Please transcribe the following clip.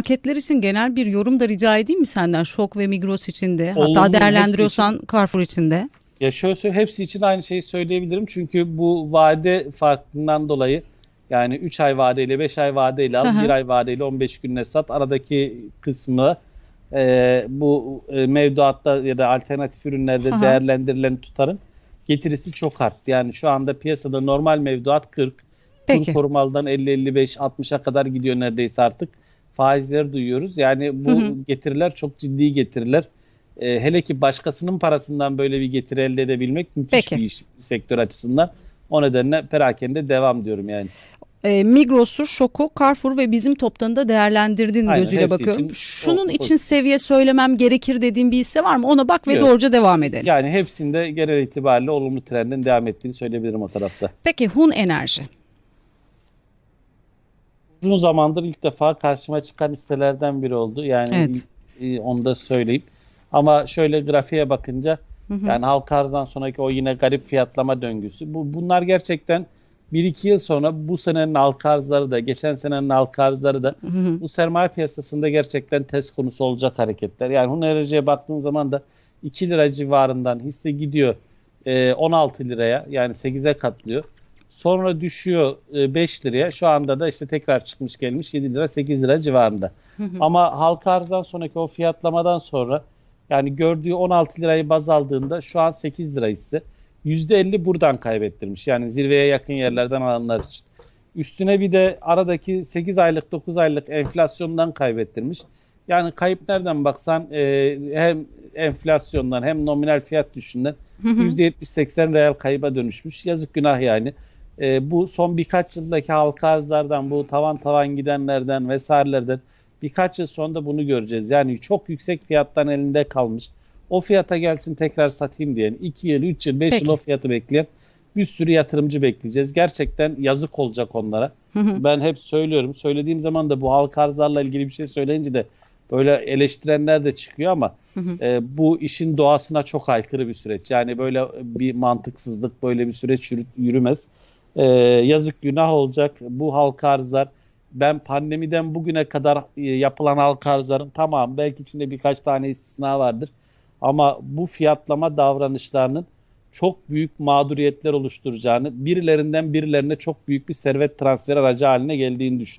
marketler için genel bir yorum da rica edeyim mi senden? Şok ve Migros için de. Olumlu, Hatta değerlendiriyorsan Carrefour için de. Ya şöyle söyleyeyim, hepsi için aynı şeyi söyleyebilirim. Çünkü bu vade farkından dolayı yani 3 ay vadeyle 5 ay vadeyle al, hı. 1 ay vadeyle 15 günle sat. Aradaki kısmı e, bu e, mevduatta ya da alternatif ürünlerde değerlendirilen tutarın getirisi çok arttı. Yani şu anda piyasada normal mevduat 40, Peki. kur korumalıdan 50-55, 60'a kadar gidiyor neredeyse artık. Faizleri duyuyoruz. Yani bu Hı hı. getiriler çok ciddi getiriler. Ee, hele ki başkasının parasından böyle bir getiri elde edebilmek müthiş Peki. bir iş sektör açısından. O nedenle perakende devam diyorum yani. E, Migros'u, Şok'u, Carrefour ve bizim toptanı da değerlendirdin Aynen, gözüyle bakıyorum. için Şunun o- o- için seviye söylemem gerekir dediğin bir hisse var mı? Ona bak ve Yok. doğruca devam edelim. Yani hepsinde genel itibariyle olumlu trendin devam ettiğini söyleyebilirim o tarafta. Peki Hun Enerji. Uzun zamandır ilk defa karşıma çıkan hisselerden biri oldu. Yani Evet. ilk- onu da söyleyeyim. Ama şöyle grafiğe bakınca Hı hı. yani halka arzdan sonraki o yine garip fiyatlama döngüsü. Bu, bunlar gerçekten 1-2 yıl sonra bu senenin halka arzları da geçen senenin halka arzları da Hı hı. bu sermaye piyasasında gerçekten test konusu olacak hareketler. Yani Hun Enerji'ye baktığın zaman da 2 lira civarından hisse gidiyor e, 16 liraya yani 8'e katlıyor. Sonra düşüyor e, 5 liraya. Şu anda da işte tekrar çıkmış gelmiş 7 lira 8 lira civarında. Ama halka arzdan sonraki o fiyatlamadan sonra yani gördüğü 16 lirayı baz aldığında şu an 8 lira hisse. %50 buradan kaybettirmiş. Yani zirveye yakın yerlerden alanlar için. Üstüne bir de aradaki 8 aylık 9 aylık enflasyondan kaybettirmiş. Yani kayıp nereden baksan e, hem enflasyondan hem nominal fiyat düşüşünden %70-80 reel kayıba dönüşmüş. Yazık günah yani. E, bu son birkaç yıldaki halka arzlardan, bu tavan tavan gidenlerden vesairelerden birkaç yıl sonra da bunu göreceğiz. Yani çok yüksek fiyattan elinde kalmış. O fiyata gelsin tekrar satayım diyen 2 yıl, 3 yıl, 5 Peki. yıl o fiyatı bekleyen bir sürü yatırımcı bekleyeceğiz. Gerçekten yazık olacak onlara. Hı hı. Ben hep söylüyorum. Söylediğim zaman da bu halka arzlarla ilgili bir şey söyleyince de böyle eleştirenler de çıkıyor ama Hı hı. e, bu işin doğasına çok aykırı bir süreç. Yani böyle bir mantıksızlık, böyle bir süreç yürü- yürümez. E, yazık günah olacak bu halka arzlar. Ben pandemiden bugüne kadar e, yapılan halka arzların tamam belki içinde birkaç tane istisna vardır. Ama bu fiyatlama davranışlarının çok büyük mağduriyetler oluşturacağını, birilerinden birilerine çok büyük bir servet transferi aracı haline geldiğini düşünüyorum.